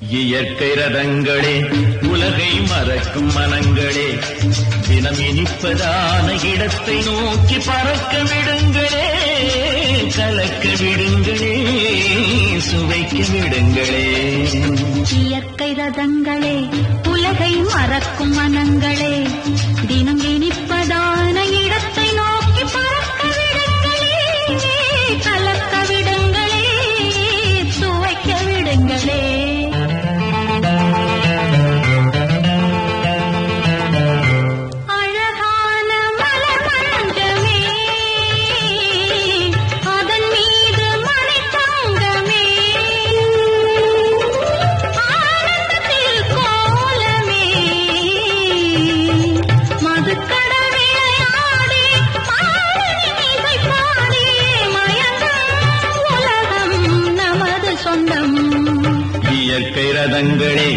இயற்கை ரதங்களே உலகை மறக்கும் மனங்களே தினம் இனிப்பதான இடத்தை நோக்கி பறக்க விடுங்களே கலக்க விடுங்களே சுவைக்க விடுங்களே. இயற்கை ரதங்களே உலகை மறக்கும் சொந்தம். இயற்கை ரதங்களே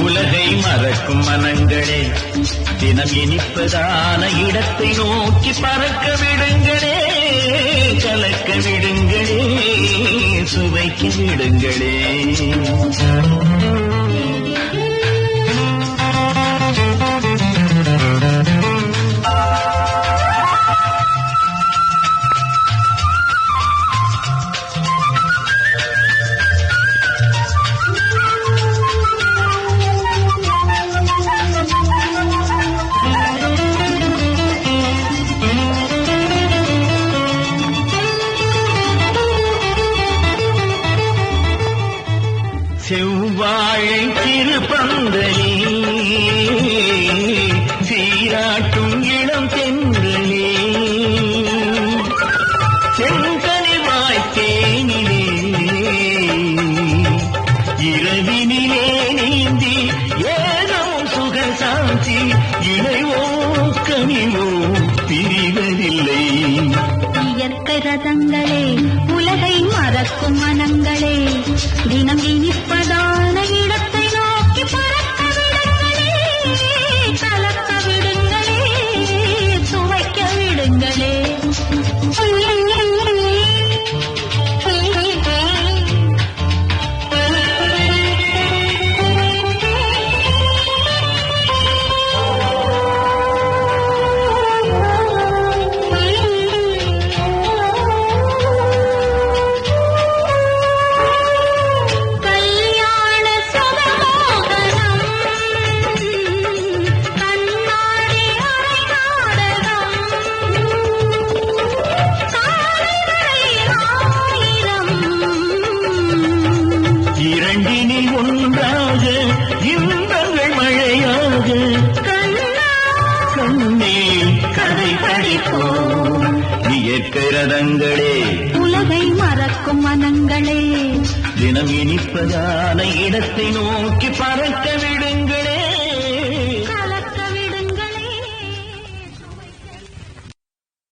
உலகை மறக்கும் மனங்களே. தினம் இனிப்பதான இடத்தை நோக்கி பறக்க விடுங்களே கலக்க விடுங்களே சுவைக்கு விடுங்களே. செவ்வாழை திருப்பந்தலே சீராட்டும் இளம் தென்றலே. செங்கனி வாய்த்தேனிலே. இரவினிலே நீந்தி ஏதோ சுக சாந்தி இணைவோ கனிவோ பிரிவதில்லை. இயற்கை ரதங்கள் இரண்டினில் ஒன்றாக இன்பங்கள் மழையாக கண்ணா கதை படிப்போம். இயற்கை ரதங்களே உலகை மறக்கும் மனங்களே. தினம் இனிப்பதான இடத்தை நோக்கி பறக்க விடு